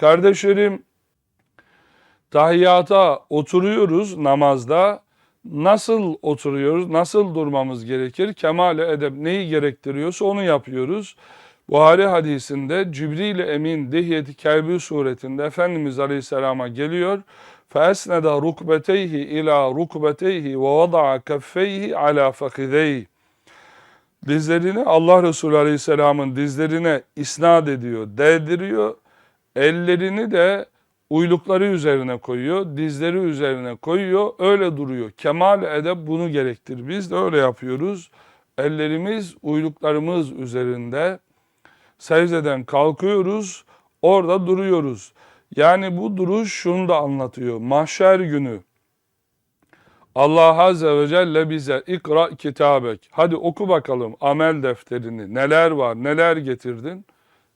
Kardeşlerim, tahiyyata oturuyoruz namazda. Nasıl oturuyoruz, nasıl durmamız gerekir? Kemal-i edep neyi gerektiriyorsa onu yapıyoruz. Buhari hadisinde Cibril Emin Dihyeti Kelbi suretinde Efendimiz Aleyhisselam'a geliyor. فَاَسْنَدَ رُكْبَتَيْهِ اِلَى رُكْبَتَيْهِ وَوَضَعَ كَفَّيْهِ عَلَى فَخِذَيْهِ Dizlerini Allah Resulü Aleyhisselam'ın dizlerine isnat ediyor, değdiriyor. Ellerini de uylukları üzerine koyuyor, dizleri üzerine koyuyor, öyle duruyor. Kemal edep bunu gerektir. Biz de öyle yapıyoruz. Ellerimiz uyluklarımız üzerinde secdeden kalkıyoruz, orada duruyoruz. Yani bu duruş şunu da anlatıyor. Mahşer günü Allah Azze ve Celle bize ikra kitabek. Hadi oku bakalım amel defterini. Neler var, neler getirdin?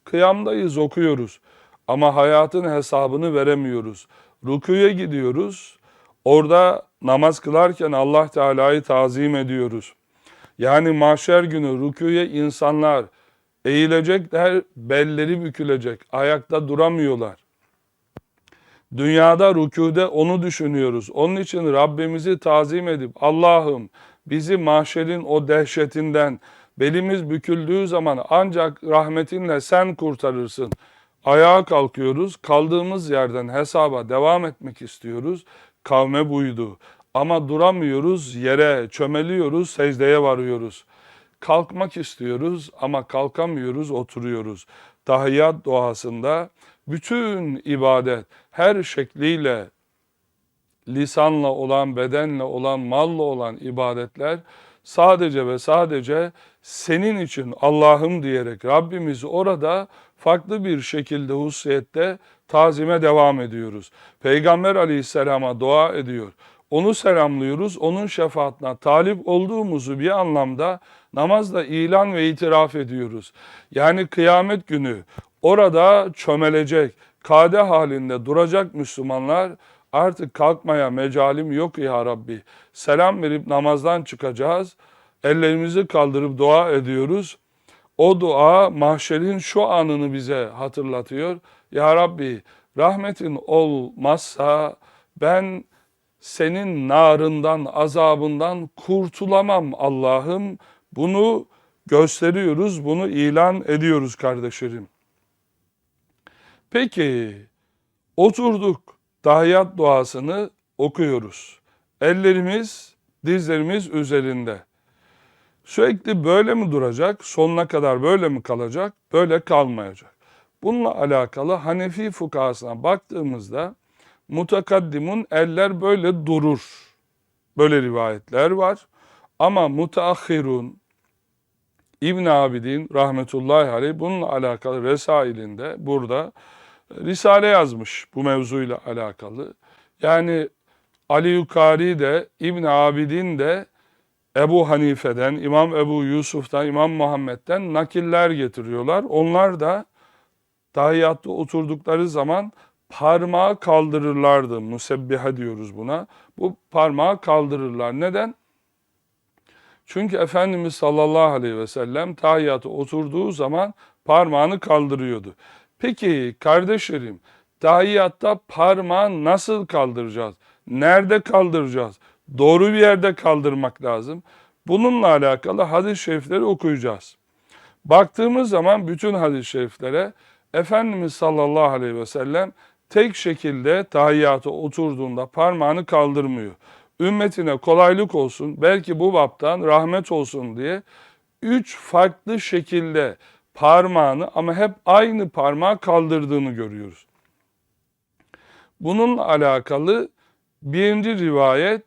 Kıyamdayız, okuyoruz. Ama hayatın hesabını veremiyoruz. Rüküye gidiyoruz. Orada namaz kılarken Allah Teala'yı tazim ediyoruz. Yani mahşer günü rüküye insanlar eğilecekler, belleri bükülecek, ayakta duramıyorlar. Dünyada rükûde onu düşünüyoruz. Onun için Rabbimizi tazim edip Allah'ım bizi mahşerin o dehşetinden belimiz büküldüğü zaman ancak rahmetinle sen kurtarırsın. Ayağa kalkıyoruz. Kaldığımız yerden hesaba devam etmek istiyoruz. Kavme buydu. Ama duramıyoruz, yere çömeliyoruz, secdeye varıyoruz. Kalkmak istiyoruz ama kalkamıyoruz, oturuyoruz. Tahiyyat duasında bütün ibadet her şekliyle lisanla olan, bedenle olan, malla olan ibadetler sadece ve sadece senin için Allah'ım diyerek Rabbimiz orada farklı bir şekilde hususiyette tazime devam ediyoruz. Peygamber aleyhisselama dua ediyor. Onu selamlıyoruz, onun şefaatine talip olduğumuzu bir anlamda namazda ilan ve itiraf ediyoruz. Yani kıyamet günü orada çömelecek, kade halinde duracak Müslümanlar artık kalkmaya mecalim yok ya Rabbi. Selam verip namazdan çıkacağız. Ellerimizi kaldırıp dua ediyoruz. O dua mahşerin şu anını bize hatırlatıyor. Ya Rabbi rahmetin olmazsa ben senin narından, azabından kurtulamam Allah'ım. Bunu gösteriyoruz, bunu ilan ediyoruz kardeşlerim. Peki, oturduk, tahiyyat duasını okuyoruz. Ellerimiz, dizlerimiz üzerinde. Sürekli böyle mi duracak, sonuna kadar böyle mi kalacak, böyle kalmayacak. Bununla alakalı Hanefi fukahasına baktığımızda mutakaddimun eller böyle durur. Böyle rivayetler var. Ama mutaahhirun İbn Abidin rahmetullahi aleyh bununla alakalı Resailinde burada Risale yazmış bu mevzuyla alakalı. Yani Ali Yukari de İbn Abidin de Ebu Hanife'den, İmam Ebu Yusuf'tan, İmam Muhammed'den nakiller getiriyorlar. Onlar da tahiyyatta oturdukları zaman parmağı kaldırırlardı. Musebbiha diyoruz buna. Bu parmağı kaldırırlar. Neden? Çünkü Efendimiz sallallahu aleyhi ve sellem tahiyyata oturduğu zaman parmağını kaldırıyordu. Peki kardeşlerim, tahiyyatta parmağı nasıl kaldıracağız? Nerede kaldıracağız? Doğru bir yerde kaldırmak lazım. Bununla alakalı hadis-i şerifleri okuyacağız. Baktığımız zaman bütün hadis-i şeriflere Efendimiz sallallahu aleyhi ve sellem tek şekilde tahiyyata oturduğunda parmağını kaldırmıyor. Ümmetine kolaylık olsun, belki bu baptan rahmet olsun diye üç farklı şekilde parmağını ama hep aynı parmağı kaldırdığını görüyoruz. Bununla alakalı birinci rivayet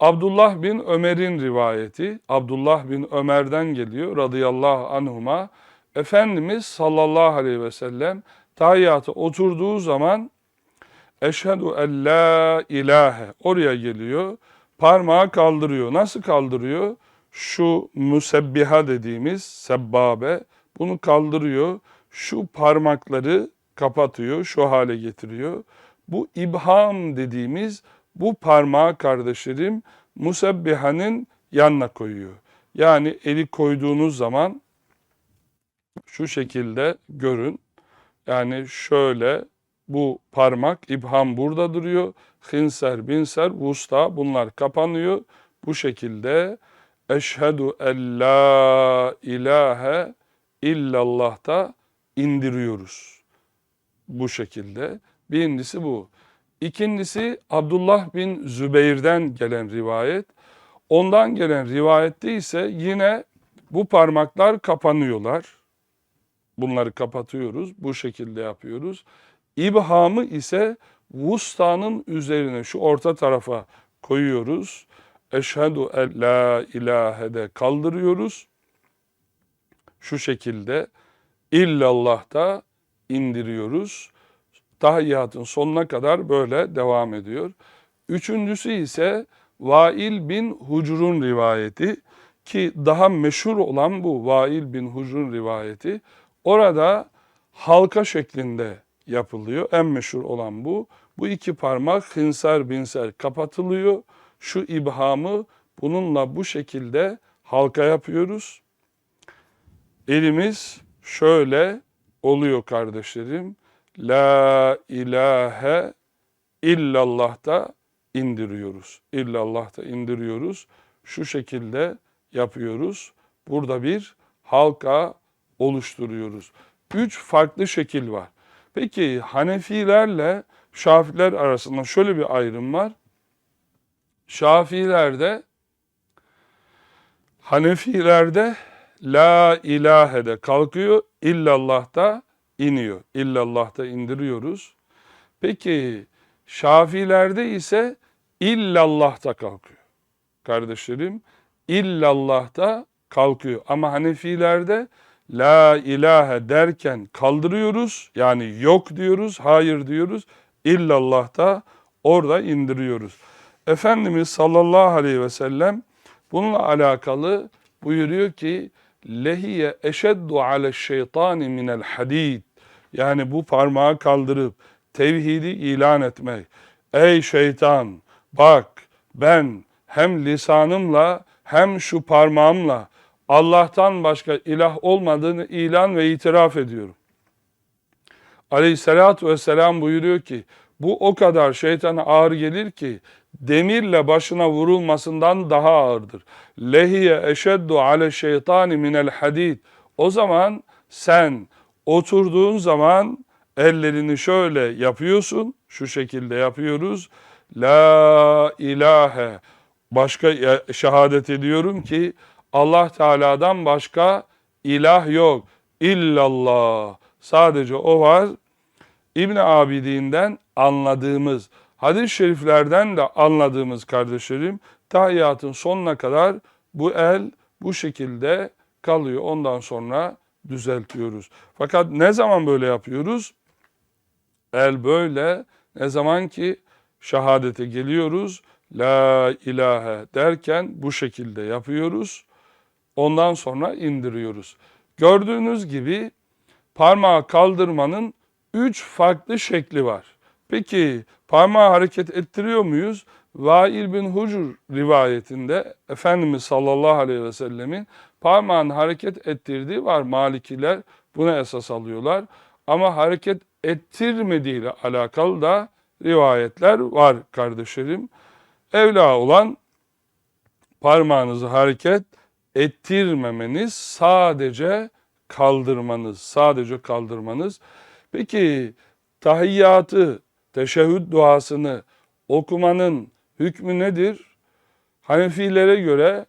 Abdullah bin Ömer'in rivayeti. Abdullah bin Ömer'den geliyor radıyallahu anhuma. Efendimiz sallallahu aleyhi ve sellem tahiyyata oturduğu zaman Eşhedü en la ilahe oraya geliyor. Parmağı kaldırıyor. Nasıl kaldırıyor? Şu müsebbiha dediğimiz sebbabe bunu kaldırıyor. Şu parmakları kapatıyor, şu hale getiriyor. Bu ibham dediğimiz bu parmağı kardeşlerim musebbihanın yanına koyuyor. Yani eli koyduğunuz zaman şu şekilde görün. Yani şöyle bu parmak, ibham burada duruyor. Hinser, binser, vusta bunlar kapanıyor. Bu şekilde eşhedü en la ilahe illallah da indiriyoruz. Bu şekilde. Birincisi bu. İkincisi Abdullah bin Zübeyir'den gelen rivayet. Ondan gelen rivayette ise yine bu parmaklar kapanıyorlar. Bunları kapatıyoruz. Bu şekilde yapıyoruz. İbhamı ise vustanın üzerine şu orta tarafa koyuyoruz. Eşhedü en la ilahe de kaldırıyoruz. Şu şekilde illallah da indiriyoruz. Tahiyyatın sonuna kadar böyle devam ediyor. Üçüncüsü ise Vail bin Hucur'un rivayeti ki daha meşhur olan bu Vail bin Hucur'un rivayeti. Orada halka şeklinde yapılıyor. En meşhur olan bu. Bu iki parmak hinsar binser kapatılıyor. Şu ibhamı bununla bu şekilde halka yapıyoruz. Elimiz şöyle oluyor kardeşlerim. La ilahe illallah da indiriyoruz. İllallah da indiriyoruz. Şu şekilde yapıyoruz. Burada bir halka oluşturuyoruz. Üç farklı şekil var. Peki Hanefilerle Şafiler arasında şöyle bir ayrım var. Şafilerde Hanefilerde La ilahe de kalkıyor, illallah da iniyor. İllallah da indiriyoruz. Peki Şafilerde ise illallah da kalkıyor. Kardeşlerim illallah da kalkıyor. Ama Hanefilerde la ilahe derken kaldırıyoruz. Yani yok diyoruz, hayır diyoruz. İllallah da orada indiriyoruz. Efendimiz sallallahu aleyhi ve sellem bununla alakalı buyuruyor ki lehiye eşeddu ale şeytani minel hadid. Yani bu parmağı kaldırıp tevhidi ilan etmek. Ey şeytan bak ben hem lisanımla hem şu parmağımla Allah'tan başka ilah olmadığını ilan ve itiraf ediyorum. Aleyhissalatü vesselam buyuruyor ki bu o kadar şeytana ağır gelir ki demirle başına vurulmasından daha ağırdır. Lehiye eşeddu ale şeytani minel hadid. O zaman sen oturduğun zaman ellerini şöyle yapıyorsun. Şu şekilde yapıyoruz. La ilahe. Başka şehadet ediyorum ki Allah Teala'dan başka ilah yok. İllallah. Sadece o var. İbn Abidin'den anladığımız, hadis-i şeriflerden de anladığımız kardeşlerim, tahiyyatın sonuna kadar bu el bu şekilde kalıyor. Ondan sonra düzeltiyoruz. Fakat ne zaman böyle yapıyoruz? El böyle ne zaman ki şehadete geliyoruz, la ilahe derken bu şekilde yapıyoruz. Ondan sonra indiriyoruz. Gördüğünüz gibi parmağı kaldırmanın üç farklı şekli var. Peki parmağı hareket ettiriyor muyuz? Vail bin Hucur rivayetinde Efendimiz sallallahu aleyhi ve sellemin parmağını hareket ettirdiği var. Malikiler buna esas alıyorlar. Ama hareket ettirmediğiyle alakalı da rivayetler var kardeşlerim. Evla olan parmağınızı hareket ettirmemeniz, sadece kaldırmanız, sadece kaldırmanız. Peki tahiyyatı, teşehhüd duasını okumanın hükmü nedir? Hanefilere göre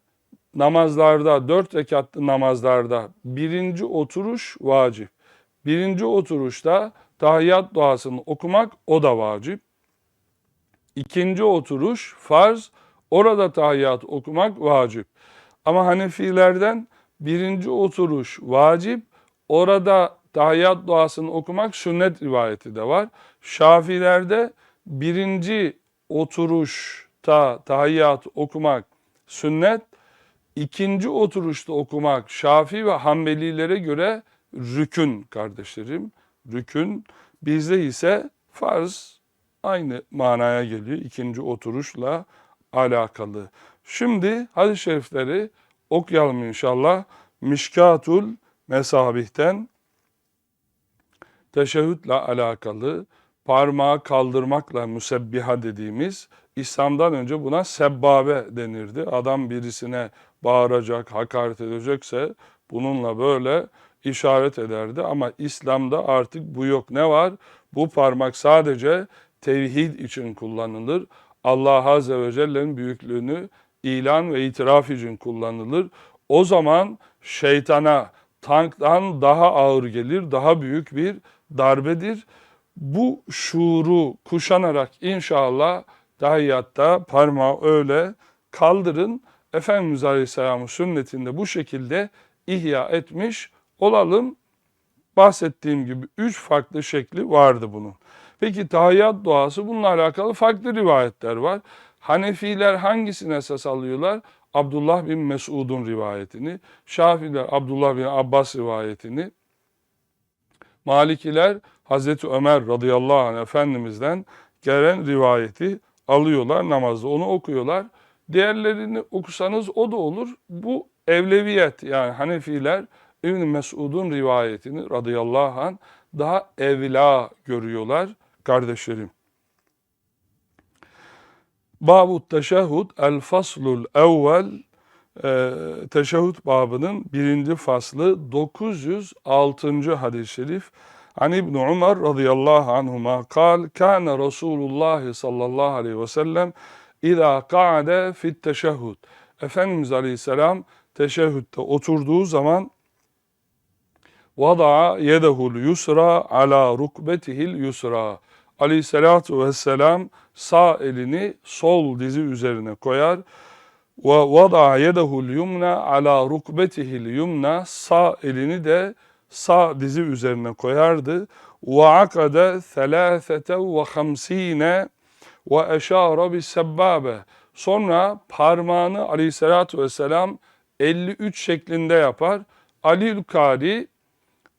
namazlarda, dört rekatlı namazlarda birinci oturuş vacip. Birinci oturuşta tahiyyat duasını okumak o da vacip. İkinci oturuş farz, orada tahiyyat okumak vacip. Ama Hanefilerden birinci oturuş vacip, orada tahiyyat duasını okumak sünnet rivayeti de var. Şafilerde birinci oturuşta tahiyyat okumak sünnet, ikinci oturuşta okumak Şafi ve Hanbelilere göre rükün kardeşlerim. Rükün bizde ise farz aynı manaya geliyor ikinci oturuşla alakalı. Şimdi hadis-i şerifleri okuyalım inşallah. Mişkatul Mesabih'ten teşehhütle alakalı parmağı kaldırmakla müsebbiha dediğimiz İslam'dan önce buna sebbabe denirdi. Adam birisine bağıracak, hakaret edecekse bununla böyle işaret ederdi. Ama İslam'da artık bu yok. Ne var? Bu parmak sadece tevhid için kullanılır. Allah Azze ve Celle'nin büyüklüğünü ilan ve itiraf için kullanılır. O zaman şeytana tanktan daha ağır gelir, daha büyük bir darbedir. Bu şuuru kuşanarak inşallah dahiyatta parmağı öyle kaldırın. Efendimiz Aleyhisselam'ın sünnetinde bu şekilde ihya etmiş olalım. Bahsettiğim gibi üç farklı şekli vardı bunun. Peki tahiyyat duası bununla alakalı farklı rivayetler var. Hanefiler hangisine esas alıyorlar? Abdullah bin Mesud'un rivayetini, Şafiler Abdullah bin Abbas rivayetini, Malikiler Hazreti Ömer radıyallahu anh Efendimiz'den gelen rivayeti alıyorlar namazda onu okuyorlar. Diğerlerini okusanız o da olur. Bu evleviyet yani Hanefiler İbn Mesud'un rivayetini radıyallahu anh daha evla görüyorlar kardeşlerim. Babu teşehhud el faslul evvel e, teşehhud babının birinci faslı 906. hadis-i şerif. An İbn Umar radıyallahu anhuma kal kana Resulullah sallallahu aleyhi ve sellem İza ka'ade fit teşehhud. Efendimiz Aleyhisselam teşehhütte oturduğu zaman vada'a yedehul yusra ala rukbetihil yusra. Aleyhissalatu vesselam sağ elini sol dizi üzerine koyar. Ve vada'a yedehul yumna ala rukbetihil yumna. Sağ elini de sağ dizi üzerine koyardı. Ve akade thelâthete ve hamsine ve eşâre bis sebbabe. Sonra parmağını aleyhissalatu vesselam 53 şeklinde yapar. Ali Kari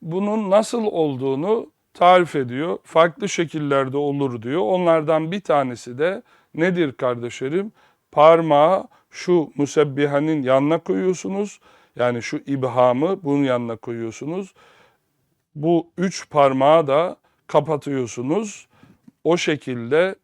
bunun nasıl olduğunu tarif ediyor. Farklı şekillerde olur diyor. Onlardan bir tanesi de nedir kardeşlerim? Parmağı şu musebbihanin yanına koyuyorsunuz. Yani şu ibhamı bunun yanına koyuyorsunuz. Bu üç parmağı da kapatıyorsunuz. O şekilde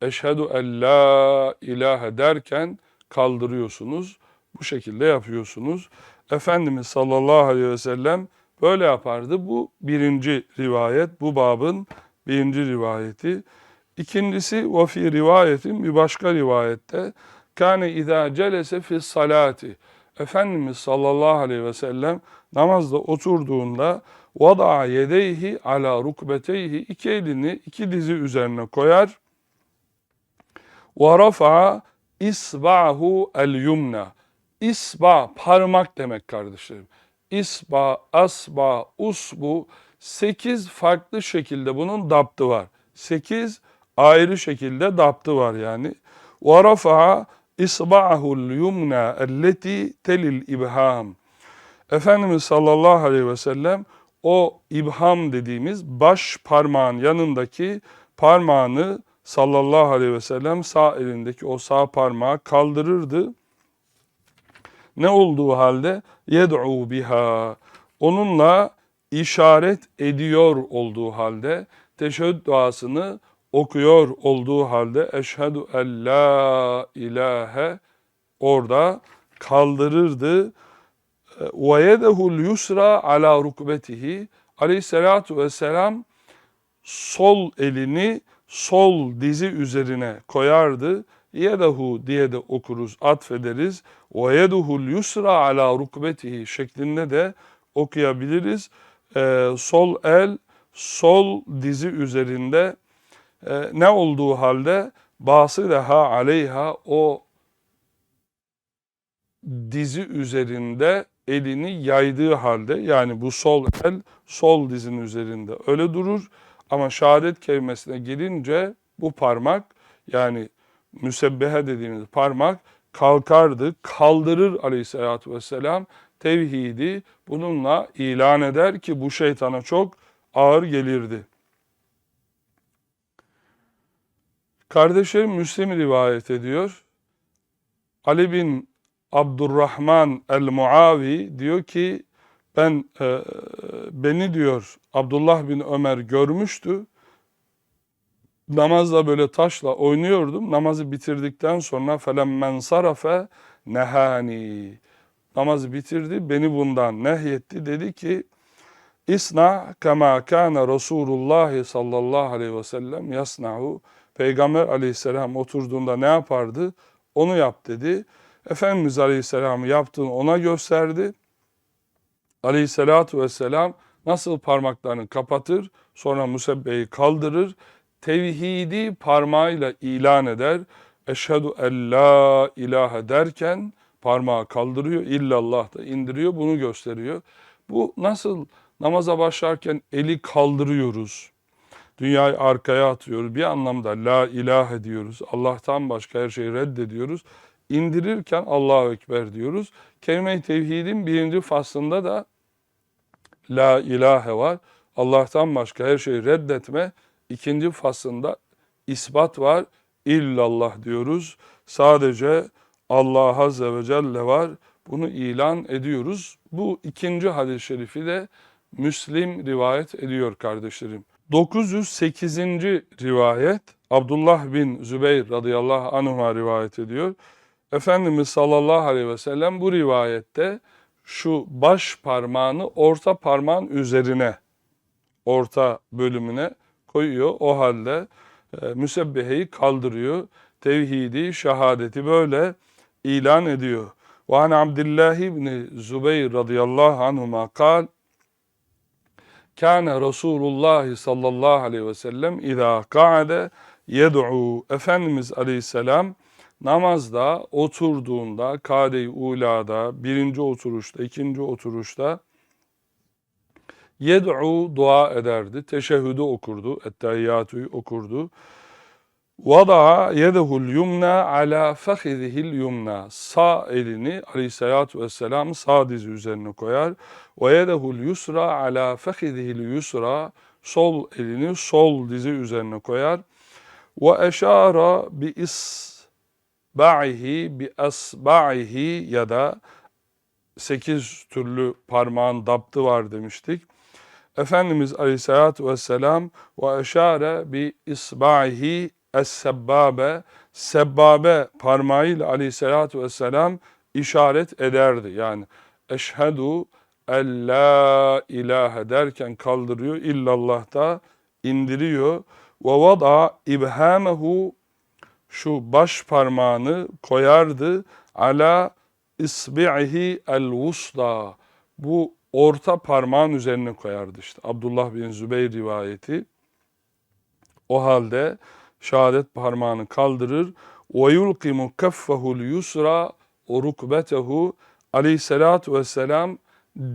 eşhedü en la ilahe derken kaldırıyorsunuz. Bu şekilde yapıyorsunuz. Efendimiz sallallahu aleyhi ve sellem böyle yapardı. Bu birinci rivayet, bu babın birinci rivayeti. İkincisi ve fi rivayetin bir başka rivayette kâne izâ celese fi salati. Efendimiz sallallahu aleyhi ve sellem namazda oturduğunda vada'a yedeyhi ala rukbeteyhi iki elini iki dizi üzerine koyar. İsba'hu el yumna. İsba parmak demek kardeşlerim. İsba, asba, usbu sekiz farklı şekilde bunun daptı var. Sekiz ayrı şekilde daptı var yani. Rafa'a isba'ahul yumna elleti telil ibham. Efendimiz sallallahu aleyhi ve sellem o ibham dediğimiz baş parmağın yanındaki parmağını sallallahu aleyhi ve sellem sağ elindeki o sağ parmağı kaldırırdı. Ne olduğu halde yed'u biha. Onunla işaret ediyor olduğu halde teşehhüd duasını okuyor olduğu halde eşhedü en la ilahe orada kaldırırdı. Ve yedehul yusra ala rukbetihi aleyhissalatu vesselam sol elini sol dizi üzerine koyardı. Yedahu diye de okuruz, atfederiz. Ve yeduhul yusra ala rukbetihi şeklinde de okuyabiliriz. Ee, sol el, sol dizi üzerinde e, ne olduğu halde basıraha aleyha o dizi üzerinde elini yaydığı halde yani bu sol el sol dizin üzerinde öyle durur. Ama şehadet kelimesine gelince bu parmak yani müsebbehe dediğimiz parmak kalkardı, kaldırır aleyhissalatü vesselam tevhidi bununla ilan eder ki bu şeytana çok ağır gelirdi. Kardeşlerim Müslim rivayet ediyor. Ali bin Abdurrahman el-Muavi diyor ki ben e, beni diyor Abdullah bin Ömer görmüştü. namazla böyle taşla oynuyordum. Namazı bitirdikten sonra felemmen sarafe nehani. Namazı bitirdi, beni bundan nehyetti. Dedi ki, İsna kema kana Resulullah sallallahu aleyhi ve sellem yasnahu. Peygamber aleyhisselam oturduğunda ne yapardı? Onu yap dedi. Efendimiz aleyhisselam yaptığını ona gösterdi. Aleyhisselatu vesselam nasıl parmaklarını kapatır, sonra musebbeyi kaldırır, tevhidi parmağıyla ilan eder. Eşhedü en la ilahe derken parmağı kaldırıyor, illallah da indiriyor, bunu gösteriyor. Bu nasıl namaza başlarken eli kaldırıyoruz, dünyayı arkaya atıyoruz, bir anlamda la ilahe diyoruz, Allah'tan başka her şeyi reddediyoruz. İndirirken Allahu Ekber diyoruz. Kelime-i Tevhid'in birinci faslında da La ilahe var. Allah'tan başka her şeyi reddetme. İkinci faslında isbat var. İllallah diyoruz. Sadece Allah Azze ve Celle var. Bunu ilan ediyoruz. Bu ikinci hadis-i şerifi de Müslim rivayet ediyor kardeşlerim. 908. rivayet Abdullah bin Zübeyir radıyallahu anh'a rivayet ediyor. Efendimiz sallallahu aleyhi ve sellem bu rivayette şu baş parmağını orta parmağın üzerine, orta bölümüne koyuyor. O halde e, müsebbiheyi kaldırıyor. Tevhidi, şehadeti böyle ilan ediyor. Ve an Abdullah ibn Zübeyir radıyallahu anhuma kal Kâne Resulullah sallallahu aleyhi ve sellem izâ ka'ade yed'u Efendimiz aleyhisselam namazda oturduğunda, kade-i ulada, birinci oturuşta, ikinci oturuşta yed'u dua ederdi. Teşehhüdü okurdu, ettehiyyatü okurdu. Vada'a yedehul yumna ala fehidihil yumna. Sağ elini aleyhissalatu vesselam sağ dizi üzerine koyar. Ve yedehul yusra ala fehidihil yusra. Sol elini sol dizi üzerine koyar. Ve eşara bi isba'ihi bi asba'ihi ya da sekiz türlü parmağın daptı var demiştik. Efendimiz Aleyhisselatü Vesselam ve eşare bi isba'ihi es-sebbabe sebbabe parmağıyla aleyhissalatü vesselam işaret ederdi. Yani eşhedü en la ilahe derken kaldırıyor. illallah da indiriyor. Ve vada ibhamehu şu baş parmağını koyardı. Ala isbi'ihi el vusda. Bu orta parmağın üzerine koyardı işte. Abdullah bin Zübeyir rivayeti. O halde şehadet parmağını kaldırır. Ve yulqimu keffehul yusra o rukbetehu aleyhissalatu vesselam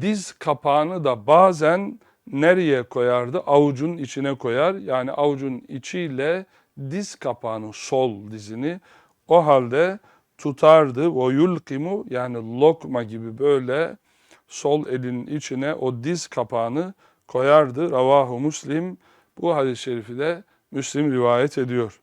diz kapağını da bazen nereye koyardı? Avucun içine koyar. Yani avucun içiyle diz kapağını, sol dizini o halde tutardı. O yulkimu yani lokma gibi böyle sol elin içine o diz kapağını koyardı. Ravahu Muslim bu hadis-i şerifi de Müslim rivayet ediyor.